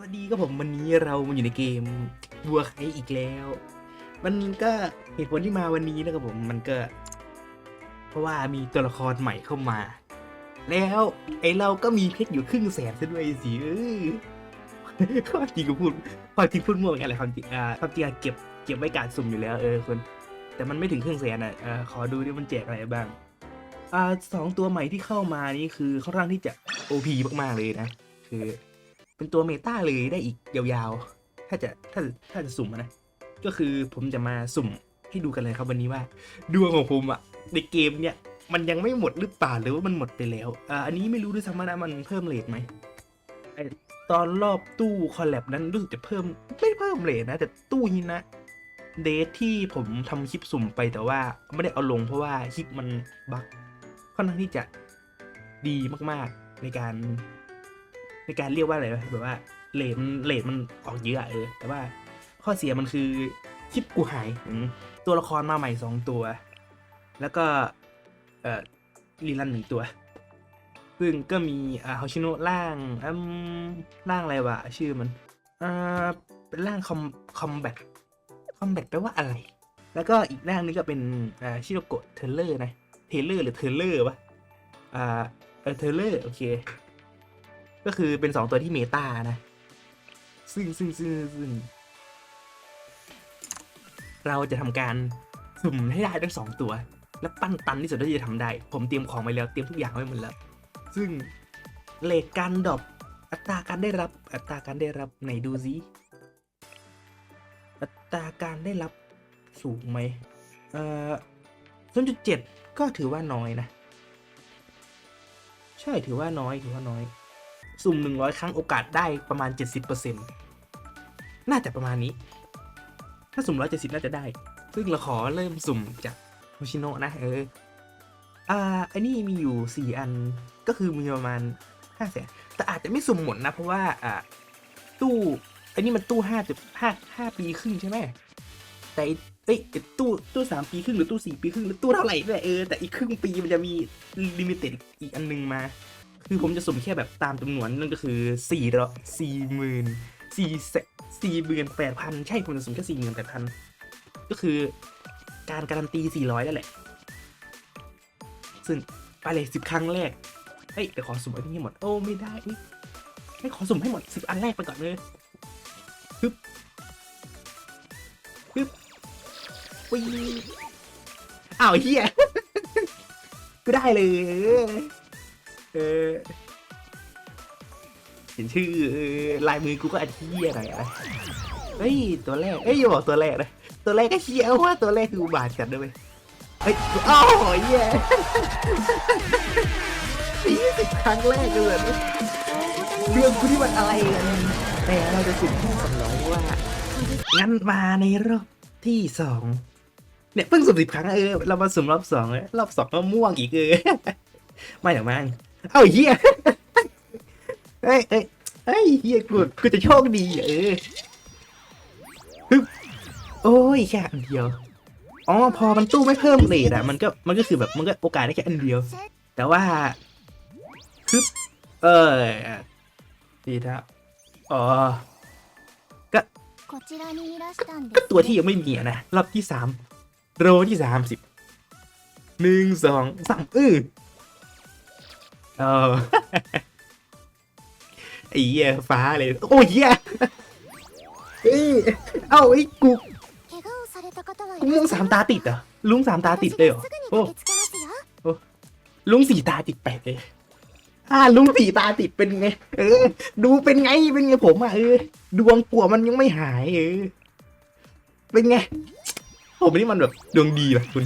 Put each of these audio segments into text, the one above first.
วัสดีก็ผมวันนี้เรามาอยู่ในเกมบัวไคอีกแล้ว มันก็เหตุผลที่มาวันนี้นะครับผมมันก็ เพราะว่ามีตัวละครใหม่เข้ามา แล้วไอเราก็มีเพชรอยู่ครึ่งแสนซะด้วยสิเออความจริงก็พูดความจริงพูดมั่วเหมือนกันแหละความจริงอ่าความจริงเก็บเก็บไว้การสุ่มอยู่แล้วเออคนแต่มันไม่ถึงครึ่งแสนอะเออขอดูดิมันแจกอะไรบ้างอ่าสองตัวใหม่ที่เข้ามานี่คือค่อนข้างที่จะ OP มากๆเลยนะ คือ เป็นตัวเมตาเลยได้อีกยาวๆ ถ้าจะถ้าถ้าจะสุ่มนะ ก็คือผมจะมาสุ่มให้ดูกันเลยครับวันนี้ว่าดวงของผมอะในเกมเนี่ยมันยังไม่หมดหรือเปล่าหรือว่ามันหมดไปแล้วอ่าอันนี้ไม่รู้ด้วยซ้ำว่านะมันเพิ่มเลทไหมไอตอนรอบตู้คอลแลบนั้นรู้สึกจะเพิ่มไม่เพิ่มเลทนะ แต่ตู้ฮินะเดทที่ผมทำคลิปสุ่มไปแต่ว่าไม่ได้เอาลงเพราะว่าคลิปมันบั๊กค่อนข้างที่จะดีมากๆในการ ในการเรียกว่าอะไรวะแบบว่าเลทมันเลทมันออกเยอะอะเออ แต่ว่าข้อเสียมันคือคลิปกูหายอืมตัวละครมาใหม่สองตัว แล้วก็เอ่อรีรันหนึ่งตัว ซึ่งก็มีอ่าฮาชิโนะร่างอืมร่างอะไรวะชื่อมันอ่าเป็นร่างคอมคอมแบทคอมแบทแปลว่าอะไร แล้วก็อีกร่างนึงก็เป็นอ่าชิโรโกะเทเลอร์นะเทเลอร์หรือเทเลอร์วะอ่าเออเทเลอร์โอเค ก็คือเป็นสองตัวที่เมตานะ ซึ่งซึ่งซึ่งซึ่งเราจะทำการสุ่มให้ได้ทั้งสองตัว และปั้นตันที่สุดที่จะทำได้ ผมเตรียมของไว้แล้วเตรียมทุกอย่างไว้หมดแล้ว ซึ่งเลทการดรอปอัตราการได้รับ อัตราการได้รับไหนดูซิอัตราการได้รับสูงไหมเอ่อศูนย์จุดเจ็ดก็ถือว่าน้อยนะ ใช่ถือว่าน้อยถือว่าน้อย สุ่มหนึ่งร้อยครั้งโอกาสได้ประมาณเจ็ดสิบเปอร์เซ็นน่าจะประมาณนี้ ถ้าสุ่มร้อยเจ็ดสิบน่าจะได้ ซึ่งเราขอเริ่มสุ่มจากโมชิโนะนะ เออ อ่า อันนี้มีอยู่สี่อัน ก็คือมีประมาณห้าแสนแต่อาจจะไม่สุ่มหมดนะ เพราะว่า อ่า ตู้ อันนี้มันตู้ห้าจุดห้าห้าปีครึ่งใช่ไหม แต่เอ้ยตู้ตู้สามปีครึ่งหรือตู้สี่ปีครึ่งหรือตู้เท่าไหร่เนี่ยเออแต่อีกครึ่งปีมันจะมีลิมิเต็ดอีกอันนึงมา คือผมจะสุ่มแค่แบบตามจำนวนนั่นก็คือสี่ร้อยสี่หมื่นสี่แสสี่หมื่นแปดพันใช่ผมจะสุ่มแค่สี่หมื่นแปดพันก็คือการการันตีสี่ร้อยนั่นแหละ ซึ่งไปเลยสิบครั้งแรก เฮ้ยเดี๋ยวขอสุ่มอันนี้ให้หมด โอ้ไม่ได้เอ้ยไม่ขอสุ่มให้หมดสิบอันแรกไปก่อนเลยฮึบฮึบปีอ้าวเฮียก็ได้เลย เออเห็นชื่อลายมือกูก็อันเที่ยอยอะเฮ้ยตัวแรกเอ้ยอย่าบอกตัวแรกนะตัวแรกก็เชี่ยว่าตัวแรกคือบาทจัดด้วยเวยเฮ้ยอ้าวเหี้ยยี่สิบครั้งแรกเลยเรื่องกูที่มันอะไรกันแต่เราจะสุ่มแค่สองร้อยว่า งั้นมาในรอบที่สองเนี่ยเพิ่งสุ่มสิบครั้งเออเรามาสุ่มรอบสองเลยรอบสองก็ม่วงอีกเออไม่หรอกมั้ง เอ้าเฮียเอ้ยเอ้ยอ้เฮียกูกูจะโชคดีเออฮึบโอ้ยแค่อันเดียวอ๋อพอมันตู้ไม่เพิ่มเลทอะมันก็มันก็คือแบบมันก็โอกาสได้แค่อันเดียว แต่ว่าฮึบเอ้ยดีครับอ๋อก็ก็ตัวที่ยังไม่มีนะรอบที่สามโรที่สามสิบหนึ่งสองสามเออ เออไอ้เหี้ยฟ้าเลย โอ้ยเหี้ยเอ้ยเอ้าไอ้กูกูลุงสามตาติดเหรอลุงสามตาติดเลยเหรอโอ้โอ้ลุงสี่ตาติดแปดเลยอ่าลุงสี่ตาติดเป็นไง เออ ดูเป็นไงเป็นไงผมอะเออดวงปัวมันยังไม่หายเออเป็นไงผมนี่มันแบบดวงดีแบบคุณ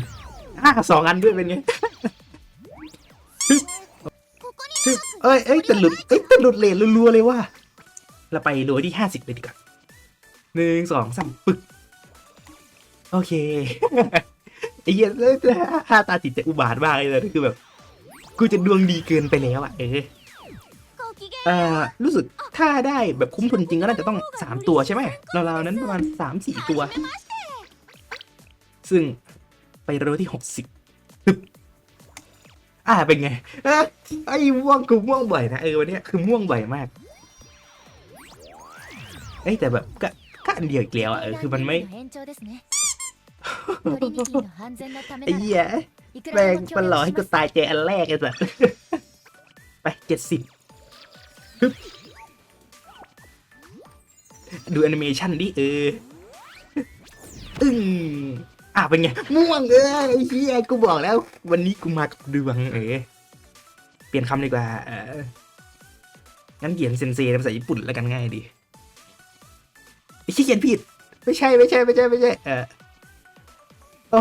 อ่าสองอันด้วยเป็นไง เอ้ยเอ้ยแต่หลุดเอ้ยแต่หลุดเลนรัวๆเลยว่าเราไปโรยที่ห้าสิบเลยดีกว่าหนึ่งสองสามปึ๊กโอเคไอ้เหี้ยห้าตาติดจะอุบาทมากเลยนะคือแบบ กูจะดวงดีเกินไปแล้วอะเออเอ่อรู้สึกถ้าได้แบบคุ้มทุนจริงก็น่าจะต้องสามตัวใช่ไหมเราๆนั้นประมาณสามสี่ตัว ซึ่งไปโรยที่หกสิบ อ่าเป็นไงไอ้ม่วงกูม่วงบ่อยนะเออวันนี้คือม่วงบ่อยมากเอ้แต่แบบก็ก็อันเดียวเกลียวอะคือมันไม่ไอ้เหี้ยแม่งมันหลอให้กูตายใจอันแรกไอ้สัสไปเจ็ดสิบดูแอนิเมชันดิเอออึ้ง อะเป็นไงม่วงเออไอ้เหี้ยกูบอกแล้ว วันนี้กูมากับดวงเออเปลี่ยนคำดีกว่าเอองั้นเขียนเซนเซนภาษาญี่ปุ่นแล้วกันง่ายดีไอ้เขียนผิด ไม่ใช่ไม่ใช่ไม่ใช่ไม่ใช่เออโอ้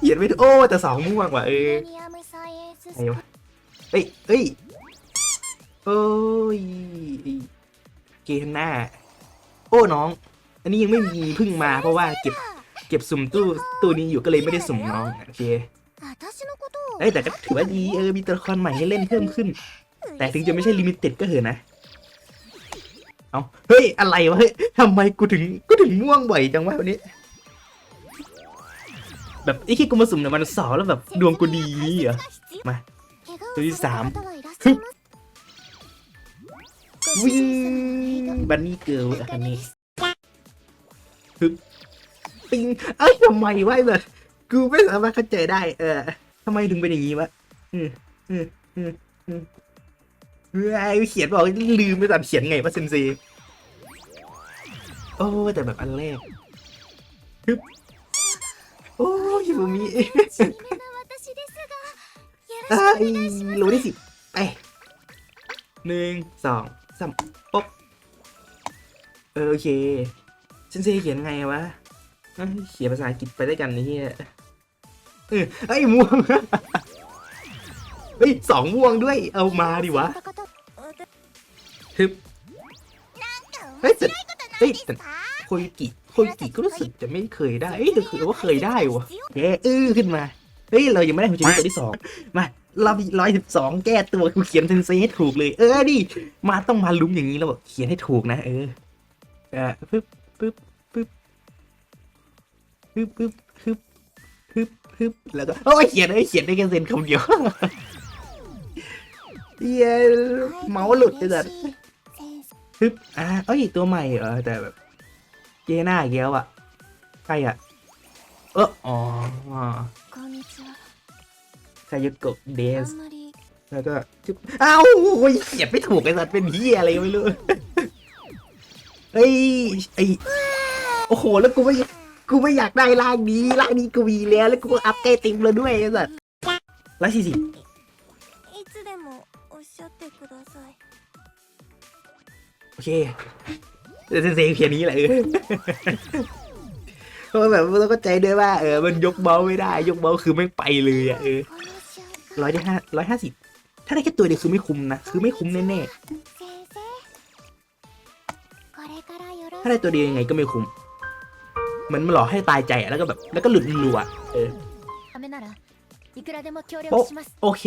เขียนไม่โอ้แต่สองม่วงว่ะเออไอ้วะเอ้ยเอ้ยโอ้ยเกมหน้า โอ้น้อง อันนี้ยังไม่มีพึ่งมาเพราะว่าเก็บเก็บสุ่มตู้ตู้นี้อยู่ก็เลยไม่ได้สุ่มน้องโอเคเอ้แต่ก็ถือว่าดีเออมีตัวละครใหม่ให้เล่นเพิ่มขึ้น แต่ถึงจะไม่ใช่ลิมิเต็ดก็เถอะนะ เอาเฮ้ย อะไรวะเฮ้ยทำไมกูถึงกูถึงม่วงบ่อยจังวะวันนี้ แบบไอ้ที่กูมาสุ่มเนี่ยมันสอแล้วแบบดวงกูดีเหรอมาตัวที่สามวิ่งบันนี่เกิลอะคันนี้ ฮึบปิง เอ้ยทำไมวะแบบกูไม่สามารถเข้าใจได้ เออทำไมถึงเป็นอย่างนี้วะอืมอืมอืมอืมเฮ้ยเขียนบอกลืมไปตัดเขียนไงวะเซนเซโอ้แต่แบบอันแรกฮึบโอ้ยูมีเอ้ยรู้ที่สิไปหนึ่งสองสามปุ๊บโอเค เซนเซเขียนไงวะเขียนภาษาอังกฤษไปได้วยกันนี่เออไอ้ยม่วงเฮ้ยสองม่วงด้วยเอามาดิวะฮึบเฮ้ยแต่เฮ้ยแต่โคยกิโคยกิก็รู้สึกจะไม่เคยได้เอ้ยแต่คือว่าเคยได้วะแกอื้อขึ้นมาเฮ้ยเรายังไม่ได้หัวใจตัวที่สองมาเราร้อยสิบสองแก้ตัวกูเขียนเซนเซให้ถูกเลย เออดิมาต้องมาลุ้มอย่างนี้แล้วบอกเขียนให้ถูกนะ เออเออปึ๊บ ปึ๊บปึ๊บปึ๊บปึ๊บปึ๊บปึ๊บปึ๊บแล้วก็โอ้ยเขียนได้เขียนได้แค่เซนคำเดียวเย้เมาส์หลุดเลยสัตว์ปึ๊บอะเอ้ยตัวใหม่เหรอแต่แบบเจน่าเกี้ยวอะใครอะเอออ๋อใซายโกะเดสแล้วก็จุ๊บอ้าวโอ้ยเขียนไม่ถูกไอ้สัตว์เป็นเฮียอะไรไม่รู้ เอ้ยไอ้โอ้โห แล้วกูไม่กูไม่อยากได้ร่างนี้ร่างนี้กูมีแล้ว แล้วกูก็อัพเกรดเต็มเลยด้วยไอ้สัสร้อยสี่สิบโอเคเดี๋ยวเสียงเพีนี้แหละเออเพราะแบบเราก็ใจด้วยว่า เออ มันยกเบลไม่ได้ ยกเบลคือไม่ไปเลยอะเออร้อยห้าร้อยห้าสิบถ้าได้แค่ตัวเดียวคือไม่คุ้มนะ คือไม่คุ้มแน่ๆ ถ้าได้ตัวเดียวยังไงก็ไม่คุ้มเหมือนมันหลอกให้ตายใจแล้วก็แบบแล้วก็หลุดรัวเออโอโอเค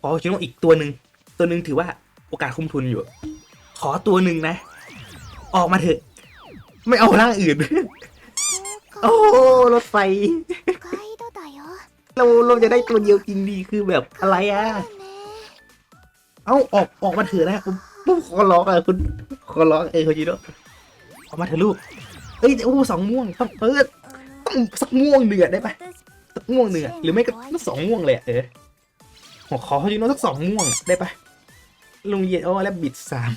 ขอชิโนอีกตัวหนึ่งตัวหนึ่งถือว่าโอกาสคุ้มทุนอยู่ ขอตัวหนึ่งนะ ออกมาเถอะ ไม่เอาร่างอื่น โอ้รถไฟเราเราจะได้ตัวเดียวจริงดีคือแบบอะไรอะเอาออกออกมาเถอะนะผมผมขอร้องอะคุณขอร้องเออโคจิโนะ อกมาเถอะลูกเอ้ยโอ้สองม่วงต้องเปิดต้องสักม่วงเหนือดได้ปะสักม่วงเหนือดหรือไม่ก็สองม่วงเลยเออขอเขาจริงต้องสักสองม่วงได้ปะลุงเย็นโอ้แล้วบิดสาม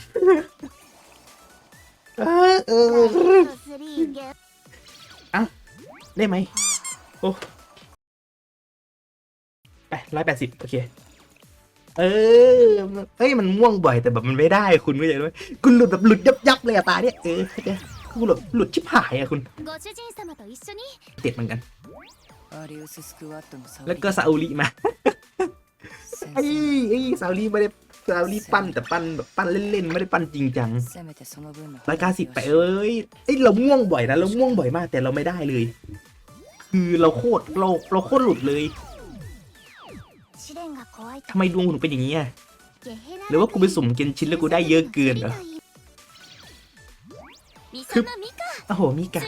เออเอออะได้ไหมโอ้ไปร้อยแปดสิบโอเค เออเฮ้ยมันม่วงบ่อยแต่แบบมันไม่ได้คุณไกด้วยคุณหลุดแบบหลุดยับยับเลยอะตาเนี่ยเออคุณหลุดหลุดชิบหายอะคุณเติดเหมือนกัน แล้วก็ซาอุลีมาไอ้ไอ้ซาอุลีไม่ได้ซาอุลีปั้นแต่ปั้นแบบปั้นเล่นๆไม่ได้ปั้นจริงจังรายการสิบไปเอ้ยไอ้เราม่วงบ่อยนะเราม่วงบ่อยมากแต่เราไม่ได้เลย คือเราโคตรเราเราโคตรหลุดเลย ทำไมดวงถึงเป็นอย่างนี้อะหรือว่ากูไปสุ่มกินชิ้นแล้วกูได้เยอะเกินเหรอโอ้โหมิกะ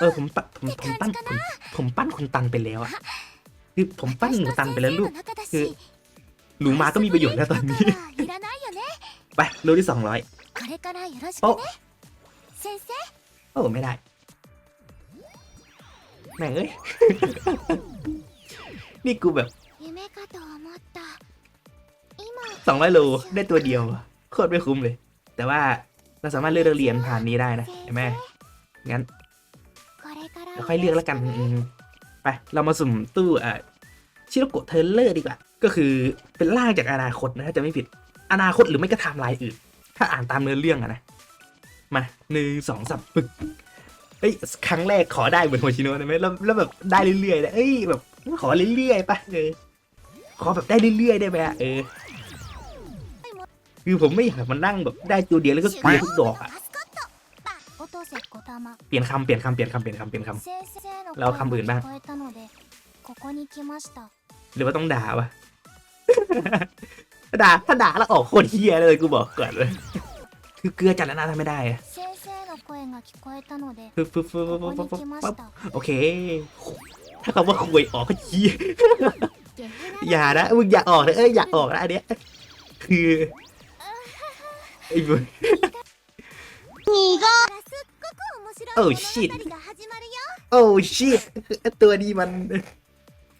เออผมตั้นผมผมปั้นผมผมปั้นคุตันไปแล้วอะคือผมปั้นหนูตันไปแล้วลูกคือหนูมาก็มีประโยชน์แล้วตอนนี้ ไปรูที่สองร้อยโอ้โอ้ไม่ได้แม่เอ้ย นี่กูแบบ 夢かと思った今 สองร้อยโลได้ตัวเดียวโคตรไม่คุ้มเลย แต่ว่าเราสามารถเลือกเรียนผ่านนี้ได้นะเห็นไหมงั้น これから เราค่อยเลือกแล้วกันอืมไป เรามาสุ่มตู้อ่ะชิโรโกะเทเลอร์ดีกว่า ก็คือเป็นร่างจากอนาคตนะถ้าจะไม่ผิด อนาคตหรือไม่ก็ไทม์ไลน์อื่น ถ้าอ่านตามเนื้อเรื่องอะนะ มาหนึ่งสองสามปึกเอ้ย ครั้งแรกขอได้เหมือนโฮชิโนะได้ไหมแล้วแล้วแบบได้เรื่อยๆนะเอ้ยแบบขอเรื่อยๆปะเออ ขอแบบได้เรื่อยๆได้ไหมเออคือผมไม่อยากมันนั่งแบบได้ตัวเดียวแล้วก็เปลี่ยนทุกดอกอะเปลี่ยนคำเปลี่ยนคำเปลี่ยนคำเปลี่ยนคำเปลี่ยนคำเราคำอื่นบ้างหรือว่าต้องด่าวะด่าถ้าด่าแล้วออกคนเฮียเลยกูบอกก่อนเลยคือเกลือจัดแล้วนะทำไม่ได้ฟึบฟึบฟึบโอเค ถ้าคำว่าคุยออกก็เฮีย อย่านะมึงอย่าออกนะเอ้ยอย่าออกนะอันเนี้ยคือไอ้บุญโอ้ชิตโอ้ชิตตัวนี้มัน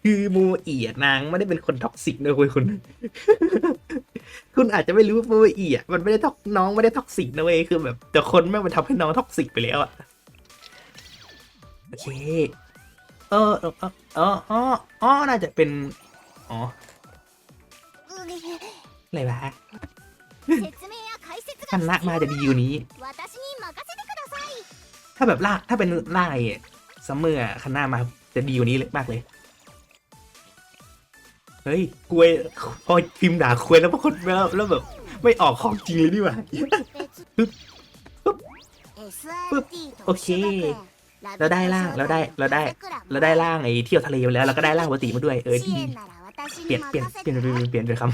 คือมูเอียนางไม่ได้เป็นคนท็อกซิกนะเว้ยคุณ คุณอาจจะไม่รู้โมเอียมันไม่ได้ท็อกน้องไม่ได้ท็อกซิกนะเว้ยคือแบบ แต่คนแม่งมันทำให้น้องท็อกซิกไปแล้วอะโอเคเออเออเออเออน่าจะเป็น อะไรวะทำลากมาจะดีอยู่นี้ ถ้าแบบลากถ้าเป็นลากไอ้ซัมมอร์คันหน้ามาจะดีกว่านี้เลยมากเลย เฮ้ยกลวยพอพิมพ์ด่าควยแล้วพวกคนแล้วแล้วแบบ ไม่ออกของจริงเลยนี่ว่าปึ๊บโอเคเราได้ล่างเราได้เราได้เราได้ล่างไอ้เที่ยวทะเลมาแล้วเราก็ได้ล่างปกติมาด้วยเออดี เปลี่ยนเปลี่ยนเปลี่ยนเปลี่ยนเปลี่ยนเป็คำ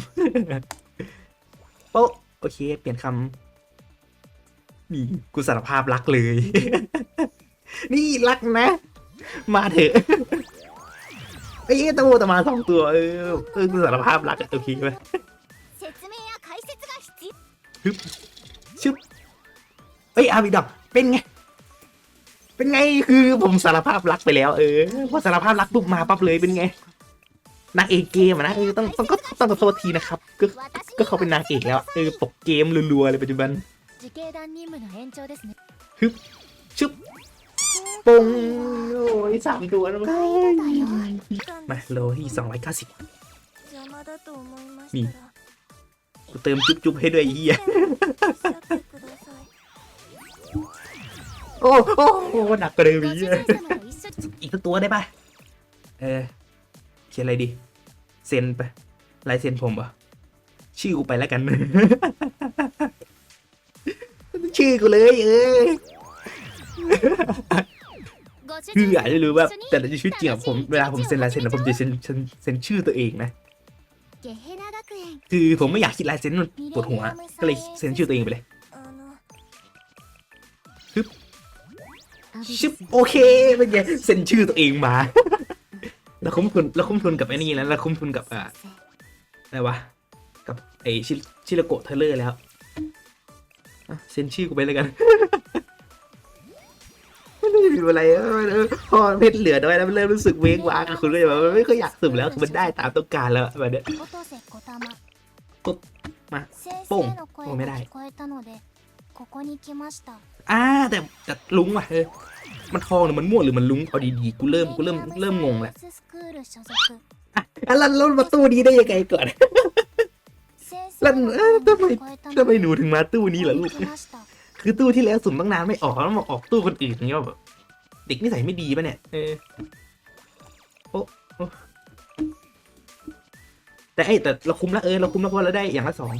โอ้โอเค เปลี่ยนคำนี่กูสารภาพรักเลย นี่รักนะ มาเถอะไอ้เหี้ยตัวต่มาสองตัว เออเออกูสารภาพรักโอเคไหมฮึบชึบเอ้ยอาบิดอกเป็นไงเป็นไงคือผมสารภาพรักไปแล้วเออพอสารภาพรักปุ๊บมาปั๊บเลยเป็นไง นางเอกเกมนะเออต้องต้องก็ต้องขอโทษทีนะครับก็ก็เขาเป็นนางเอกแล้วเออตกเกมรัวๆเลยปัจจุบันฮึบชึบปงโอ้ยสามตัวนะมาโลที่สองร้อยเก้าสิบนี่กูเติมจุ๊บจุ๊บให้ด้วยเฮียโอ้โหหนักกระเดิมอีกอีกตัวได้ปะเออ ขียนอะไรดี เซ็นไปลายเซ็นผมป่ะชื่อกูไปแล้วกัน ชื่อกูเลยเออคืออยากจะรู้ว่าแต่ในชีวิตจริงอะผมเวลาผมเซ็นลายเซ็นผมจะเซ็นเซ็นชื่อตัวเองนะคือผมไม่อยากคิดลายเซ็นมันปวดหัวก็เลยเซ็นชื่อตัวเองไปเลยชึบโอเคเป็นไงเซ็นชื่อตัวเองมา เราคุ้มทุนแล้วคุ้มทุนกับไอ้นี่แล้วเราคุ้มทุนกับอะไรวะ กับไอชิชิโโกะเทเลอร์แล้วเซ็นชื่อกูไปเลยกันไม่รู้จะผิอะไรพอเพชรเหลือด้วยแล้วเริ่มรู้สึกเว้งว้างคุณก็จะแบบไม่ค่อยอยากสุ่มแล้วมันได้ตามต้องการแล้วแบบเนี้ยปุ๊บมาโป่งโอ้ไม่ได้ こえたのでここに来ました อ่าแต่แต่ลุงว่ะเออมันทองหรือมันม่วงหรือมันลุงเอาดีๆกูเริ่มกูเริ่มเริ่มงงแล้ว ススクール所属 อ่ะแล้วแล้วมาตู้นี้ได้ยังไงก่อน 先生 แล้ว の เออ 声 ทำไม が聞こえた ทำ の ไม で หนูถึงมาตู้นี้ล่ะลูก ここに来ました คือตู้ที่แล้วสุ่มตั้งนานไม่ออกแล้วมาออกตู้คนอื่นอย่างเงี้ยแบบเด็กนิสัยไม่ดีป่ะเนี่ยเออโอ้โอ้แต่ไอ้แต่เราคุ้มละเออเราคุ้มแล้วเพราะเราได้อย่างละสอง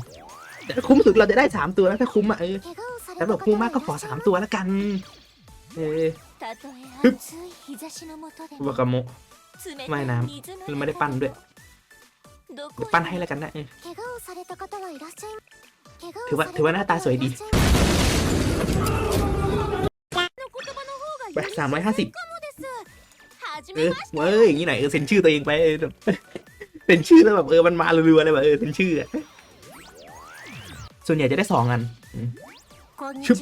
แต่คุ้มสุดเราจะได้สามตัวแล้วถ้าคุ้มอะเออแต่บอกคุ้มมากก็ขอสามตัวแล้วกันเออฮึบวากาโมไม่น้ำเราไม่ได้ปั้นด้วยเะปั้นให้แล้วกันนะเออถือว่าถือว่าหน้าตาสวยดีไปสามร้อยห้าสิบเออเว้ยอย่างนี้ไหนเออเซ็นชื่อตัวเองไปเออเซ็นชื่อแล้วแบบเออมันมาเรือยๆเลยแบบเออเซ็นชื่อ ส่วนใหญ่จะได้สองอันชึบ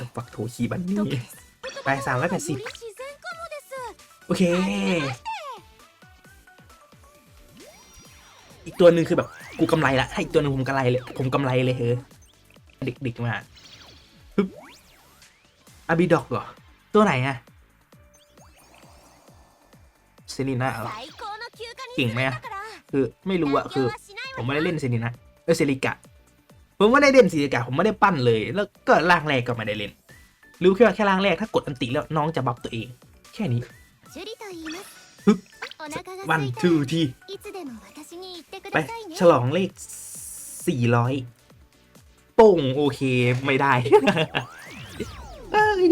ต้องฝักโถชีบันนี่ไปสามร้อยแปดสิบโอเค อีกตัวหนึ่งคือแบบกูกำไรละถ้าอีกตัวหนึ่งผมกำไรเลย ผมกำไรเลยเฮ้เด็กๆมาปึ๊บอาบิดอกเหรอ ตัวไหนอะเซนิน่าเหรอเก่งไหมอะคือไม่รู้อะคือ ผมไม่ได้เล่นเซนิน่าเออเซริกะ ผมไม่ได้เล่นสีอากาศผมไม่ได้ปั้นเลย แล้วก็ล่างแรกก็ไม่ได้เล่นรู้แค่ว่าแค่ล่างแรกถ้ากดอันติแล้วน้องจะบัฟตัวเอง แค่นี้ฮึบวันทูทีไป ฉลองเลขสี่ร้อยป่งโอเคไม่ได้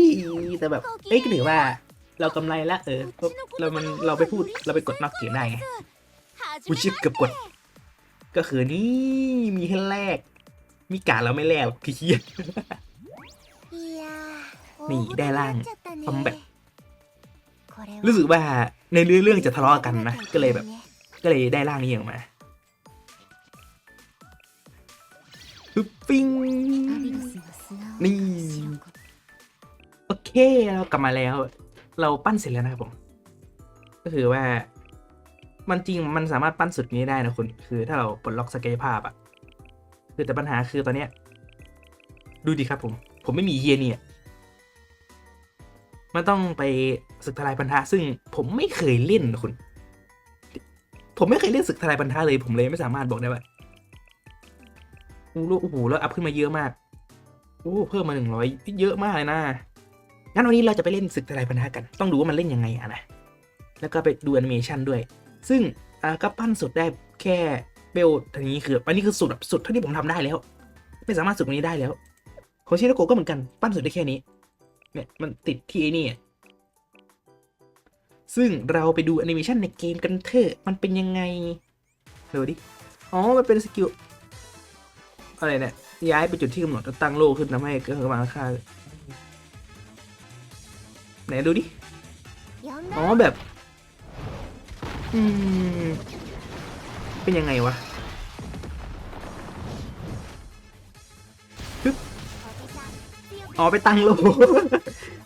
ดีแต่แบบเอ้ยถือว่า เรากำไรละเออเรามันเราไปพูดเราไปกดนอกเกมได้ไงวิชิเกับกด ก็คือนี่มีให้แลก มีการแล้วไม่แลกขี้เกียจนี่ได้ร่างคอมแบบรู้สึกว่าในเรื่องจะทะเลาะกันนะ ก็เลยแบบ ก็เลยได้ร่างนี้ออกมาปึ๊บปิ้งนี่ โอเคเรากลับมาแล้ว เราปั้นเสร็จแล้วนะครับผม ก็คือว่า มันจริงมันสามารถปั้นสุดนี้ได้นะคุณ คือถ้าเราปลดล็อกสเกลภาพอะ คือแต่ปัญหาคือตอนเนี้ย ดูดิครับผม ผมไม่มีเฮียเนี่ยมันต้องไปศึกทลายพันธะซึ่งผมไม่เคยเล่นคุณ ผมไม่เคยเล่นศึกทลายพันธะเลย ผมเลยไม่สามารถบอกได้ว่าโอ้โหโอ้โหแล้วอัพขึ้นมาเยอะมากโอ้เพิ่มมาหนึ่งร้อยเยอะมากเลยนะงั้นวันนี้เราจะไปเล่นศึกทลายพันธะกัน ต้องดูว่ามันเล่นยังไงอะนะแล้วก็ไปดูแอนิเมชันด้วย ซึ่งก็ปั้นสุดได้แค่ เบลทีนี้คืออันนี้คือสุดแบบสุดเท่าที่ผมทำได้แล้ว ไม่สามารถสุดตรงนี้ได้แล้วของชิโนโกก็เหมือนกันปั้นสุดได้แค่นี้ เนี่ยมันติดที่ไอ้นี่ซึ่งเราไปดูแอนิเมชันในเกมกันเถอะมันเป็นยังไงดูดิอ๋อมันเป็นสกิลอะไรเนี่ยย้ายไปจุดที่กำหนดตั้งโลกขึ้นทำให้เกิดกำลังค่าไหนดูดิ อ๋อแบบ อืม เป็นยังไงวะอ๋อไปตั้งโล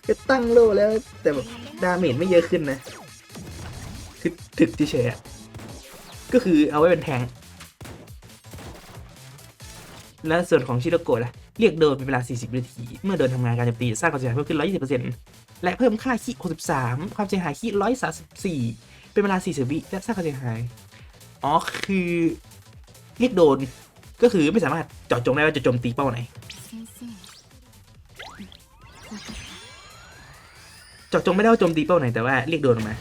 ไปตั้งโลแล้ว แต่แบบดาเมจไม่เยอะขึ้นนะ คือถึกที่เฉยก็คือเอาไว้เป็นแทง และส่วนของชิโรโกะล่ะ เรียกโดินเป็นเวลา 40 นาที เมื่อเดินทำงานการโจมตีสร้างความเสียหายเพิ่มขึ้น 120%และเพิ่มค่าขี้63 ความเสียหายขี้134 เป็นเวลา 40 วิและสร้างความเสียหาย อ๋อคือเรียกโดน ก็คือไม่สามารถเจาะจงได้ว่าจะโจมตีเป้าไหนเจาะจงไม่ได้ว่าโจมตีเป้าไหนแต่ว่าเรียกโดนออกมา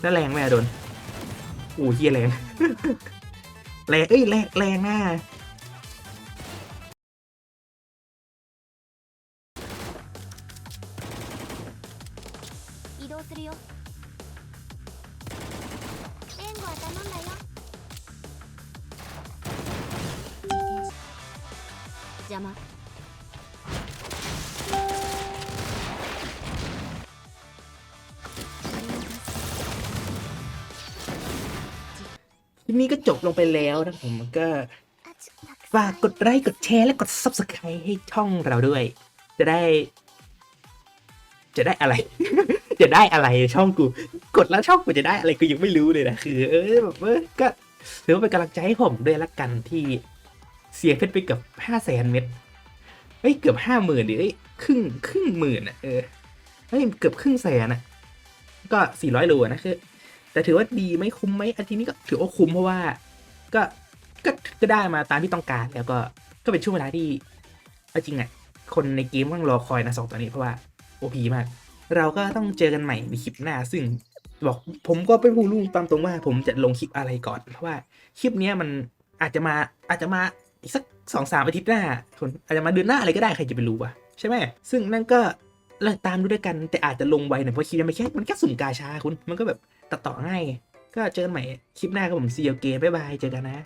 แล้วแรงไหมโดนอู้เฮียแรงแรงเอ้ยแรงแรงหน้า 邪魔ทีนี้ก็จบลงไปแล้วนะผมก็ฝากกดไลค์กดแชร์และกด subscribe ให้ช่องเราด้วย จะได้ จะได้อะไร จะได้อะไรช่องกู กดแล้วช่องกูจะได้อะไรกูยังไม่รู้เลยนะคือ เออแบบก็ถือว่าเป็นกำลังใจให้ผมด้วยละกันที่ เสียเพชรไปเกือบห้าแสนเม็ดเฮ้ยเกือบห้าหมื่นดิเอ้ยครึ่งครึ่งหมื่นอะเออเฮ้ยเกือบครึ่งแสนอะ ก็สี่ร้อยโลนะคือแต่ถือว่าดีไหมคุ้มไหมอันทีนี้ก็ถือว่าคุ้มเพราะว่า ก็ก็ก็ได้มาตามที่ต้องการแล้วก็ก็เป็นช่วงเวลาที่เอาจริงอะคนในเกมต้องรอคอยนะสองตัวนี้เพราะว่าโอพีมาก เราก็ต้องเจอกันใหม่ในคลิปหน้า ซึ่งบอกผมก็ไม่พูดลุ่ตามตรงว่า ผมจะลงคลิปอะไรก่อน เพราะว่าคลิปนี้มันอาจจะมาอาจจะมา อีกสักสองสามอาทิตย์หน้าคนอาจจะมาเดือนหน้าอะไรก็ได้ใครจะไปรู้วะใช่ไหมซึ่งนั่นก็เราตามดูด้วยกันแต่อาจจะลงไวหน่อยเพราะคลิปนี้มันแค่มันแค่สุ่มกาชาคุณมันก็แบบตัดต่อง่ายไงก็เจอกันใหม่คลิปหน้ากับผมซีเอลเกมบ๊ายบายเจอกันนะ